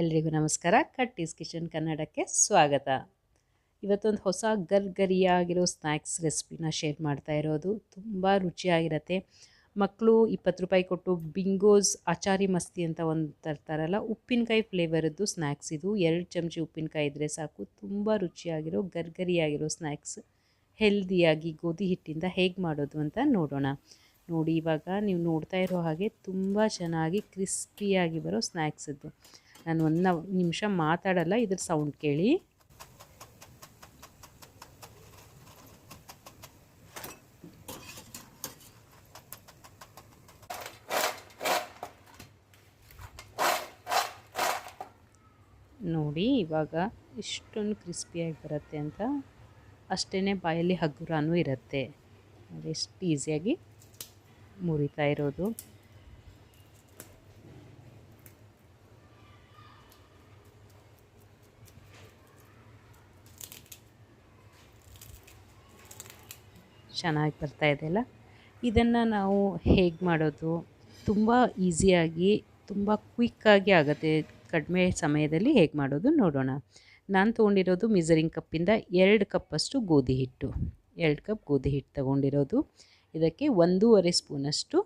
ಎಲ್ರಿಗೂ ನಮಸ್ಕಾರ. ಕಟ್ಟೀಸ್ ಕಿಚನ್ ಕನ್ನಡಕ್ಕೆ ಸ್ವಾಗತ. ಇವತ್ತೊಂದು ಹೊಸ ಗರ್ಗರಿಯಾಗಿರೋ ಸ್ನ್ಯಾಕ್ಸ್ ರೆಸಿಪಿನ ಶೇರ್ ಮಾಡ್ತಾ ಇರೋದು. ತುಂಬ ರುಚಿಯಾಗಿರುತ್ತೆ. ಮಕ್ಕಳು ಇಪ್ಪತ್ತು ರೂಪಾಯಿ ಕೊಟ್ಟು ಬಿಂಗೋಸ್ ಅಚಾರಿ ಮಸ್ತಿ ಅಂತ ಒಂದು ತರ್ತಾರಲ್ಲ, ಉಪ್ಪಿನಕಾಯಿ ಫ್ಲೇವರದ್ದು ಸ್ನ್ಯಾಕ್ಸ್ ಇದು. ಎರಡು ಚಮಚಿ ಉಪ್ಪಿನಕಾಯಿ ಇದ್ದರೆ ಸಾಕು. ತುಂಬ ರುಚಿಯಾಗಿರೋ, ಗರ್ಗರಿಯಾಗಿರೋ ಸ್ನ್ಯಾಕ್ಸ್ ಹೆಲ್ದಿಯಾಗಿ ಗೋಧಿ ಹಿಟ್ಟಿಂದ ಹೇಗೆ ಮಾಡೋದು ಅಂತ ನೋಡೋಣ. ನೋಡಿ, ಇವಾಗ ನೀವು ನೋಡ್ತಾ ಇರೋ ಹಾಗೆ ತುಂಬ ಚೆನ್ನಾಗಿ ಕ್ರಿಸ್ಪಿಯಾಗಿ ಬರೋ ಸ್ನ್ಯಾಕ್ಸ್ ಇದು. ನಾನು ಒಂದು ನಿಮಿಷ ಮಾತಾಡಲ್ಲ, ಇದ್ರ ಸೌಂಡ್ ಕೇಳಿ. ನೋಡಿ, ಇವಾಗ ಇಷ್ಟೊಂದು ಕ್ರಿಸ್ಪಿಯಾಗಿ ಬರುತ್ತೆ ಅಂತ. ಅಷ್ಟೇ ಬಾಯಲ್ಲಿ ಹಗುರನೂ ಇರುತ್ತೆ. ಎಷ್ಟು ಈಸಿಯಾಗಿ ಮುರಿತಾ ಇರೋದು. ಚೆನ್ನಾಗಿ ಬರ್ತಾ ಇದೆಯಲ್ಲ ಇದನ್ನು ನಾವು ಹೇಗೆ ಮಾಡೋದು? ತುಂಬ ಈಸಿಯಾಗಿ, ತುಂಬ ಕ್ವಿಕ್ಕಾಗಿ ಆಗುತ್ತೆ. ಕಡಿಮೆ ಸಮಯದಲ್ಲಿ ಹೇಗೆ ಮಾಡೋದು ನೋಡೋಣ. ನಾನು ತೊಗೊಂಡಿರೋದು ಮಿಸರಿಂಗ್ ಕಪ್ಪಿಂದ ಎರಡು ಕಪ್ಪಷ್ಟು ಗೋಧಿ ಹಿಟ್ಟು. ಎರಡು ಕಪ್ ಗೋಧಿ ಹಿಟ್ಟು ತೊಗೊಂಡಿರೋದು. ಇದಕ್ಕೆ ಒಂದೂವರೆ ಸ್ಪೂನಷ್ಟು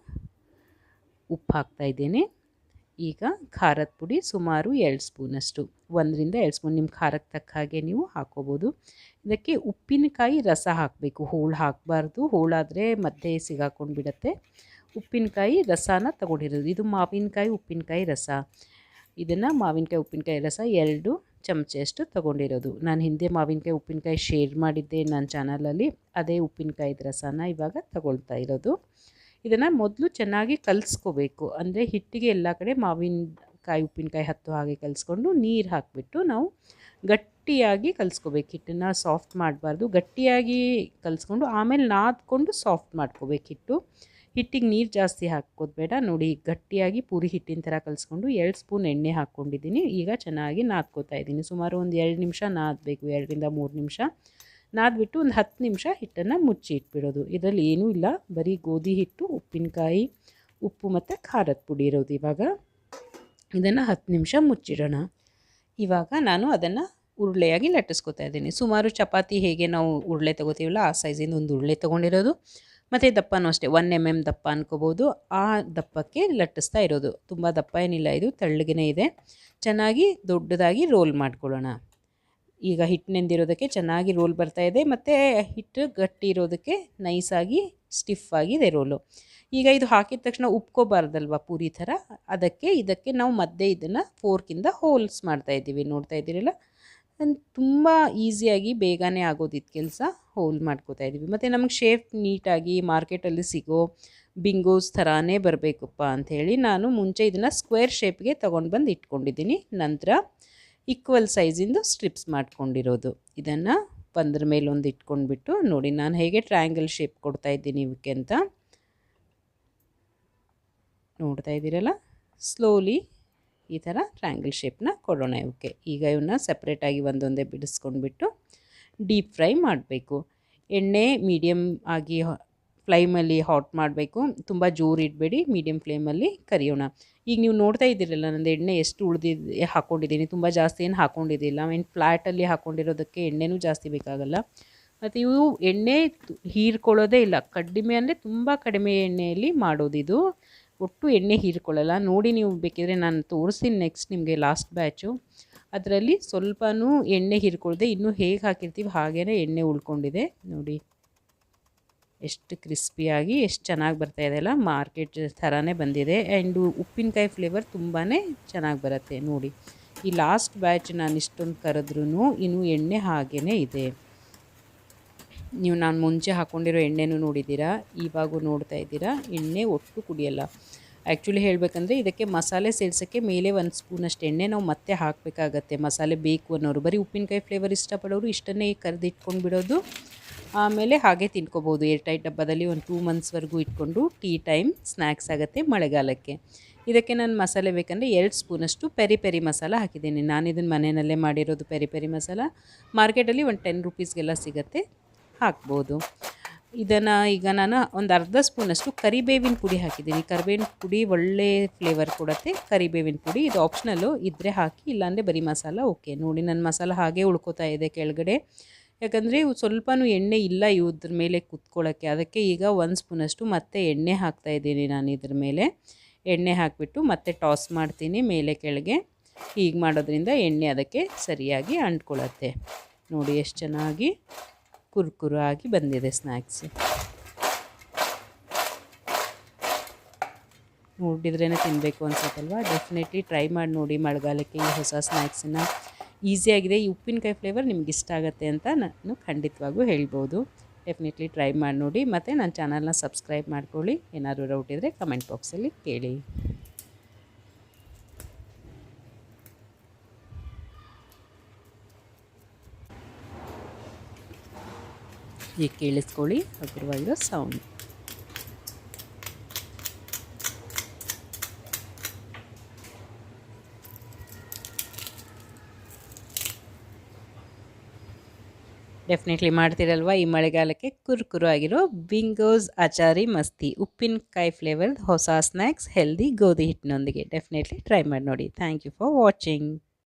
ಉಪ್ಪು ಹಾಕ್ತಾಯಿದ್ದೀನಿ ಈಗ ಖಾರದ ಪುಡಿ ಸುಮಾರು ಎರಡು ಸ್ಪೂನಷ್ಟು. ಒಂದರಿಂದ ಎರಡು ಸ್ಪೂನ್, ನಿಮ್ಮ ಖಾರಕ್ಕೆ ತಕ್ಕ ಹಾಗೆ ನೀವು ಹಾಕೋಬೋದು. ಇದಕ್ಕೆ ಉಪ್ಪಿನಕಾಯಿ ರಸ ಹಾಕಬೇಕು. ಹೋಳು ಹಾಕಬಾರ್ದು. ಹೋಳಾದರೆ ಮತ್ತೆ ಸಿಗಾಕೊಂಡು ಬಿಡುತ್ತೆ. ಉಪ್ಪಿನಕಾಯಿ ರಸನ ತಗೊಂಡಿರೋದು. ಇದು ಮಾವಿನಕಾಯಿ ಉಪ್ಪಿನಕಾಯಿ ರಸ. ಇದನ್ನು ಮಾವಿನಕಾಯಿ ಉಪ್ಪಿನಕಾಯಿ ರಸ ಎರಡು ಚಮಚಷ್ಟು ತೊಗೊಂಡಿರೋದು. ನಾನು ಹಿಂದೆ ಮಾವಿನಕಾಯಿ ಉಪ್ಪಿನಕಾಯಿ ಶೇರ್ ಮಾಡಿದ್ದೆ ನನ್ನ ಚಾನಲಲ್ಲಿ. ಅದೇ ಉಪ್ಪಿನಕಾಯಿದ ರಸನ ಇವಾಗ ತಗೊಳ್ತಾ ಇರೋದು. ಇದನ್ನು ಮೊದಲು ಚೆನ್ನಾಗಿ ಕಲಿಸ್ಕೋಬೇಕು. ಅಂದರೆ ಹಿಟ್ಟಿಗೆ ಎಲ್ಲ ಕಡೆ ಮಾವಿನಕಾಯಿ, ಉಪ್ಪಿನಕಾಯಿ ಹತ್ತು ಹಾಗೆ ಕಲಿಸ್ಕೊಂಡು ನೀರು ಹಾಕಿಬಿಟ್ಟು ನಾವು ಗಟ್ಟಿಯಾಗಿ ಕಲಿಸ್ಕೋಬೇಕು. ಹಿಟ್ಟನ್ನು ಸಾಫ್ಟ್ ಮಾಡಬಾರ್ದು. ಗಟ್ಟಿಯಾಗಿ ಕಲಿಸ್ಕೊಂಡು ಆಮೇಲೆ ನಾದ್ಕೊಂಡು ಸಾಫ್ಟ್ ಮಾಡ್ಕೋಬೇಕು ಹಿಟ್ಟು. ಹಿಟ್ಟಿಗೆ ನೀರು ಜಾಸ್ತಿ ಹಾಕೋದು ಬೇಡ. ನೋಡಿ, ಗಟ್ಟಿಯಾಗಿ ಪೂರಿ ಹಿಟ್ಟಿನ ಥರ ಕಲಿಸ್ಕೊಂಡು ಎರಡು ಸ್ಪೂನ್ ಎಣ್ಣೆ ಹಾಕ್ಕೊಂಡಿದ್ದೀನಿ ಈಗ ಚೆನ್ನಾಗಿ ನಾದ್ಕೋತಾ ಇದ್ದೀನಿ. ಸುಮಾರು ಒಂದು ಎರಡು ನಿಮಿಷ ನಾದಬೇಕು. ಎರಡರಿಂದ ಮೂರು ನಿಮಿಷ. ನಾದ್ಬಿಟ್ಟು ಒಂದು ಹತ್ತು ನಿಮಿಷ ಹಿಟ್ಟನ್ನು ಮುಚ್ಚಿ ಇಟ್ಬಿಡೋದು. ಇದರಲ್ಲಿ ಏನೂ ಇಲ್ಲ. ಬರೀ ಗೋಧಿ ಹಿಟ್ಟು, ಉಪ್ಪಿನಕಾಯಿ, ಉಪ್ಪು ಮತ್ತು ಖಾರದ ಪುಡಿ ಇರೋದು ಇವಾಗ. ಇದನ್ನು ಹತ್ತು ನಿಮಿಷ ಮುಚ್ಚಿಡೋಣ. ಇವಾಗ ನಾನು ಅದನ್ನು ಉರುಳೆಯಾಗಿ ಲಟ್ಟಿಸ್ಕೊತಾ ಇದ್ದೀನಿ. ಸುಮಾರು ಚಪಾತಿ ಹೇಗೆ ನಾವು ಉರುಳೆ ತೊಗೋತೀವಲ್ಲ, ಆ ಸೈಜಿಂದ ಒಂದು ಉರುಳೆ ತೊಗೊಂಡಿರೋದು. ಮತ್ತು ದಪ್ಪನೂ ಅಷ್ಟೇ, ಒನ್ ಎಂ ಎಂ ದಪ್ಪ ಅನ್ಕೋಬೋದು. ಆ ದಪ್ಪಕ್ಕೆ ಲಟ್ಟಿಸ್ತಾ ಇರೋದು. ತುಂಬ ದಪ್ಪ ಏನಿಲ್ಲ, ಇದು ತೆಳ್ಳಗೆನೇ ಇದೆ. ಚೆನ್ನಾಗಿ ದೊಡ್ಡದಾಗಿ ರೋಲ್ ಮಾಡ್ಕೊಳ್ಳೋಣ. ಈಗ ಹಿಟ್ಟು ನೆಂದಿರೋದಕ್ಕೆ ಚೆನ್ನಾಗಿ ರೋಲ್ ಬರ್ತಾ ಇದೆ. ಮತ್ತು ಹಿಟ್ಟು ಗಟ್ಟಿ ಇರೋದಕ್ಕೆ ನೈಸಾಗಿ ಸ್ಟಿಫ್ ಆಗಿದೆ ರೋಲು ಈಗ ಇದು ಹಾಕಿದ ತಕ್ಷಣ ಉಪ್ಕೋಬಾರ್ದಲ್ವ ಪೂರಿ ಥರ? ಅದಕ್ಕೆ ಇದಕ್ಕೆ ನಾವು ಮಧ್ಯೆ ಇದನ್ನು ಫೋರ್ಕಿಂದ ಹೋಲ್ಸ್ ಮಾಡ್ತಾ ಇದ್ದೀವಿ. ನೋಡ್ತಾ ಇದ್ದೀರಲ್ಲ? ತುಂಬ ಈಸಿಯಾಗಿ ಬೇಗನೆ ಆಗೋದಿತ್ತು ಕೆಲಸ. ಹೋಲ್ ಮಾಡ್ಕೋತಾ ಇದ್ದೀವಿ. ಮತ್ತು ನಮಗೆ ಶೇಪ್ ನೀಟಾಗಿ ಮಾರ್ಕೆಟಲ್ಲಿ ಸಿಗೋ ಬಿಂಗೋಸ್ ಥರಾನೇ ಬರಬೇಕಪ್ಪ ಅಂಥೇಳಿ ನಾನು ಮುಂಚೆ ಇದನ್ನು ಸ್ಕ್ವೇರ್ ಶೇಪ್ಗೆ ತೊಗೊಂಡು ಬಂದು ಇಟ್ಕೊಂಡಿದ್ದೀನಿ. ನಂತರ ಈಕ್ವಲ್ ಸೈಜಿಂದು ಸ್ಟ್ರಿಪ್ಸ್ ಮಾಡ್ಕೊಂಡಿರೋದು. ಇದನ್ನು ಒಂದ್ರ ಮೇಲೆ ಒಂದು ಇಟ್ಕೊಂಡ್ಬಿಟ್ಟು ನೋಡಿ, ನಾನು ಹೇಗೆ ಟ್ರಯಾಂಗಲ್ ಶೇಪ್ ಕೊಡ್ತಾ ಇದ್ದೀನಿ ಇವಕ್ಕೆ ಅಂತ. ನೋಡ್ತಾ ಇದ್ದೀರಲ್ಲ? ಸ್ಲೋಲಿ ಈ ಥರ ಟ್ರಯಾಂಗಲ್ ಶೇಪ್ನ ಕೊಡೋಣ ಇವಕ್ಕೆ ಈಗ ಇವನ್ನ ಸಪ್ರೇಟಾಗಿ ಒಂದೊಂದೇ ಬಿಡಿಸ್ಕೊಂಡ್ಬಿಟ್ಟು ಡೀಪ್ ಫ್ರೈ ಮಾಡಬೇಕು. ಎಣ್ಣೆ ಮೀಡಿಯಮ್ ಆಗಿ ಫ್ಲೈಮಲ್ಲಿ ಹಾಟ್ ಮಾಡಬೇಕು. ತುಂಬ ಜೋರು ಇಡಬೇಡಿ ಮೀಡಿಯಮ್ ಫ್ಲೇಮಲ್ಲಿ ಕರಿಯೋಣ. ಈಗ ನೀವು ನೋಡ್ತಾ ಇದ್ದೀರಲ್ಲ, ನಂದು ಎಣ್ಣೆ ಎಷ್ಟು ಉಳಿದಿದೆ ಹಾಕ್ಕೊಂಡಿದ್ದೀನಿ ತುಂಬ ಜಾಸ್ತಿ ಏನು ಹಾಕ್ಕೊಂಡಿದ್ದಿಲ್ಲ ಏನು ಫ್ಲ್ಯಾಟಲ್ಲಿ ಹಾಕ್ಕೊಂಡಿರೋದಕ್ಕೆ ಎಣ್ಣೆನೂ ಜಾಸ್ತಿ ಬೇಕಾಗಲ್ಲ. ಮತ್ತು ಇವು ಎಣ್ಣೆ ಹೀರ್ಕೊಳ್ಳೋದೇ ಇಲ್ಲ. ಕಡಿಮೆ ಅಂದರೆ ತುಂಬ ಕಡಿಮೆ ಎಣ್ಣೆಯಲ್ಲಿ ಮಾಡೋದಿದು. ಒಟ್ಟು ಎಣ್ಣೆ ಹೀರ್ಕೊಳ್ಳಲ್ಲ. ನೋಡಿ ನೀವು ಬೇಕಿದ್ರೆ ನಾನು ತೋರಿಸ್ತೀನಿ ನೆಕ್ಸ್ಟ್ ನಿಮಗೆ ಲಾಸ್ಟ್ ಬ್ಯಾಚು ಅದರಲ್ಲಿ ಸ್ವಲ್ಪನೂ ಎಣ್ಣೆ ಹೀರ್ಕೊಳ್ಳದೆ ಇನ್ನೂ ಹೇಗೆ ಹಾಕಿರ್ತೀವಿ ಹಾಗೇ ಎಣ್ಣೆ ಉಳ್ಕೊಂಡಿದೆ. ನೋಡಿ. ಎಷ್ಟು ಕ್ರಿಸ್ಪಿಯಾಗಿ, ಎಷ್ಟು ಚೆನ್ನಾಗಿ ಬರ್ತಾ ಇದೆಯಲ್ಲ ಮಾರ್ಕೆಟ್ ಥರನೇ ಬಂದಿದೆ. ಆ್ಯಂಡು ಉಪ್ಪಿನಕಾಯಿ ಫ್ಲೇವರ್ ತುಂಬಾ ಚೆನ್ನಾಗಿ ಬರುತ್ತೆ ನೋಡಿ. ಈ ಲಾಸ್ಟ್ ಬ್ಯಾಚ್ ನಾನು ಇಷ್ಟೊಂದು ಕರೆದ್ರೂ ಇನ್ನೂ ಎಣ್ಣೆ ಹಾಗೇ ಇದೆ. ನೀವು ನಾನು ಮುಂಚೆ ಹಾಕ್ಕೊಂಡಿರೋ ಎಣ್ಣೆನೂ ನೋಡಿದ್ದೀರಾ, ಇವಾಗೂ ನೋಡ್ತಾ ಇದ್ದೀರಾ, ಎಣ್ಣೆ ಒಟ್ಟು ಕುಡಿಯಲ್ಲ. ಆ್ಯಕ್ಚುಲಿ ಹೇಳಬೇಕಂದ್ರೆ ಇದಕ್ಕೆ ಮಸಾಲೆ ಸೇರಿಸೋಕ್ಕೆ ಮೇಲೆ ಒಂದು ಸ್ಪೂನಷ್ಟು ಎಣ್ಣೆ ನಾವು ಮತ್ತೆ ಹಾಕಬೇಕಾಗತ್ತೆ. ಮಸಾಲೆ ಬೇಕು ಅನ್ನೋರು, ಬರೀ ಉಪ್ಪಿನಕಾಯಿ ಫ್ಲೇವರ್ ಇಷ್ಟಪಡೋರು ಇಷ್ಟನ್ನೇ ಕರೆದಿಟ್ಕೊಂಡು ಬಿಡೋದು ಆಮೇಲೆ ಹಾಗೆ ತಿನ್ಕೋಬೋದು. ಏರ್ ಟೈಟ್ ಡಬ್ಬದಲ್ಲಿ ಒಂದು ಟೂ ಮಂತ್ಸ್ವರೆಗೂ ಇಟ್ಕೊಂಡು ಟೀ ಟೈಮ್ ಸ್ನ್ಯಾಕ್ಸ್ ಆಗುತ್ತೆ ಮಳೆಗಾಲಕ್ಕೆ. ಇದಕ್ಕೆ ನಾನು ಮಸಾಲೆ ಬೇಕಂದರೆ ಎರಡು ಸ್ಪೂನಷ್ಟು ಪೆರಿ ಪೆರಿ ಮಸಾಲ ಹಾಕಿದ್ದೀನಿ. ನಾನು ಇದನ್ನು ಮನೆಯಲ್ಲೇ ಮಾಡಿರೋದು ಪೆರಿ ಪೆರಿ ಮಸಾಲ. ಮಾರ್ಕೆಟಲ್ಲಿ ಒಂದು ಟೆನ್ ರುಪೀಸ್ಗೆಲ್ಲ ಸಿಗುತ್ತೆ, ಹಾಕ್ಬೋದು. ಇದನ್ನು ಈಗ ನಾನು ಒಂದು ಅರ್ಧ ಸ್ಪೂನಷ್ಟು ಕರಿಬೇವಿನ ಪುಡಿ ಹಾಕಿದ್ದೀನಿ. ಕರಿಬೇವಿನ ಪುಡಿ ಒಳ್ಳೆ ಫ್ಲೇವರ್ ಕೊಡುತ್ತೆ. ಕರಿಬೇವಿನ ಪುಡಿ ಇದು ಆಪ್ಷನಲ್ಲು ಇದ್ದರೆ ಹಾಕಿ, ಇಲ್ಲಾಂದರೆ ಬರೀ ಮಸಾಲ ಓಕೆ ನೋಡಿ, ನನ್ನ ಮಸಾಲ ಹಾಗೆ ಉಳ್ಕೋತಾ ಇದೆ ಕೆಳಗಡೆ. ಯಾಕಂದರೆ ಇವು ಸ್ವಲ್ಪನೂ ಎಣ್ಣೆ ಇಲ್ಲ ಇವ್ರ ಮೇಲೆ ಕುತ್ಕೊಳ್ಳೋಕ್ಕೆ ಅದಕ್ಕೆ ಈಗ ಒಂದು ಸ್ಪೂನಷ್ಟು ಮತ್ತೆ ಎಣ್ಣೆ ಹಾಕ್ತಾ ಇದ್ದೀನಿ ನಾನು ಇದ್ರ ಮೇಲೆ. ಎಣ್ಣೆ ಹಾಕಿಬಿಟ್ಟು ಮತ್ತೆ ಟಾಸ್ ಮಾಡ್ತೀನಿ ಮೇಲೆ ಕೆಳಗೆ. ಹೀಗೆ ಮಾಡೋದ್ರಿಂದ ಎಣ್ಣೆ ಅದಕ್ಕೆ ಸರಿಯಾಗಿ ಅಂಟ್ಕೊಳ್ಳುತ್ತೆ ನೋಡಿ ಎಷ್ಟು ಚೆನ್ನಾಗಿ ಕುರುಕುರು ಆಗಿ ಬಂದಿದೆ ಸ್ನ್ಯಾಕ್ಸ್ ನೋಡಿದ್ರೇ ತಿನ್ನಬೇಕು ಅನ್ಸುತ್ತಲ್ವ? ಡೆಫಿನೆಟ್ಲಿ ಟ್ರೈ ಮಾಡಿ ನೋಡಿ ಮಳೆಗಾಲಕ್ಕೆ ಈ ಹೊಸ ಸ್ನ್ಯಾಕ್ಸನ್ನು ಈಸಿಯಾಗಿದೆ. ಈ ಉಪ್ಪಿನಕಾಯಿ ಫ್ಲೇವರ್ ನಿಮ್ಗೆ ಇಷ್ಟ ಆಗುತ್ತೆ ಅಂತ ನಾನು ಖಂಡಿತವಾಗೂ ಹೇಳ್ಬೋದು. ಡೆಫಿನೆಟ್ಲಿ ಟ್ರೈ ಮಾಡಿ ನೋಡಿ. ಮತ್ತು ನನ್ನ ಚಾನಲ್ನ ಸಬ್ಸ್ಕ್ರೈಬ್ ಮಾಡ್ಕೊಳ್ಳಿ. ಏನಾದರೂ ಡೌಟ್ ಇದ್ದರೆ ಕಮೆಂಟ್ ಬಾಕ್ಸಲ್ಲಿ ಕೇಳಿ. ಈಗ ಕೇಳಿಸ್ಕೊಳ್ಳಿ. ಹಗುರವಾಗಿರೋ ಸೌಂಡ್ ಡೆಫಿನೆಟ್ಲಿ ಮಾಡ್ತೀರಲ್ವ? ಈ ಮಳೆಗಾಲಕ್ಕೆ ಕುರುಕುರು ಆಗಿರೋ ಬಿಂಗೋಸ್ ಅಚಾರಿ ಮಸ್ತಿ ಉಪ್ಪಿನಕಾಯಿ ಫ್ಲೇವರ್ ಹೊಸ ಸ್ನ್ಯಾಕ್ಸ್ ಹೆಲ್ದಿ ಗೋಧಿ ಹಿಟ್ಟಿನೊಂದಿಗೆ. ಡೆಫಿನೆಟ್ಲಿ ಟ್ರೈ ಮಾಡಿ ನೋಡಿ. Thank you for watching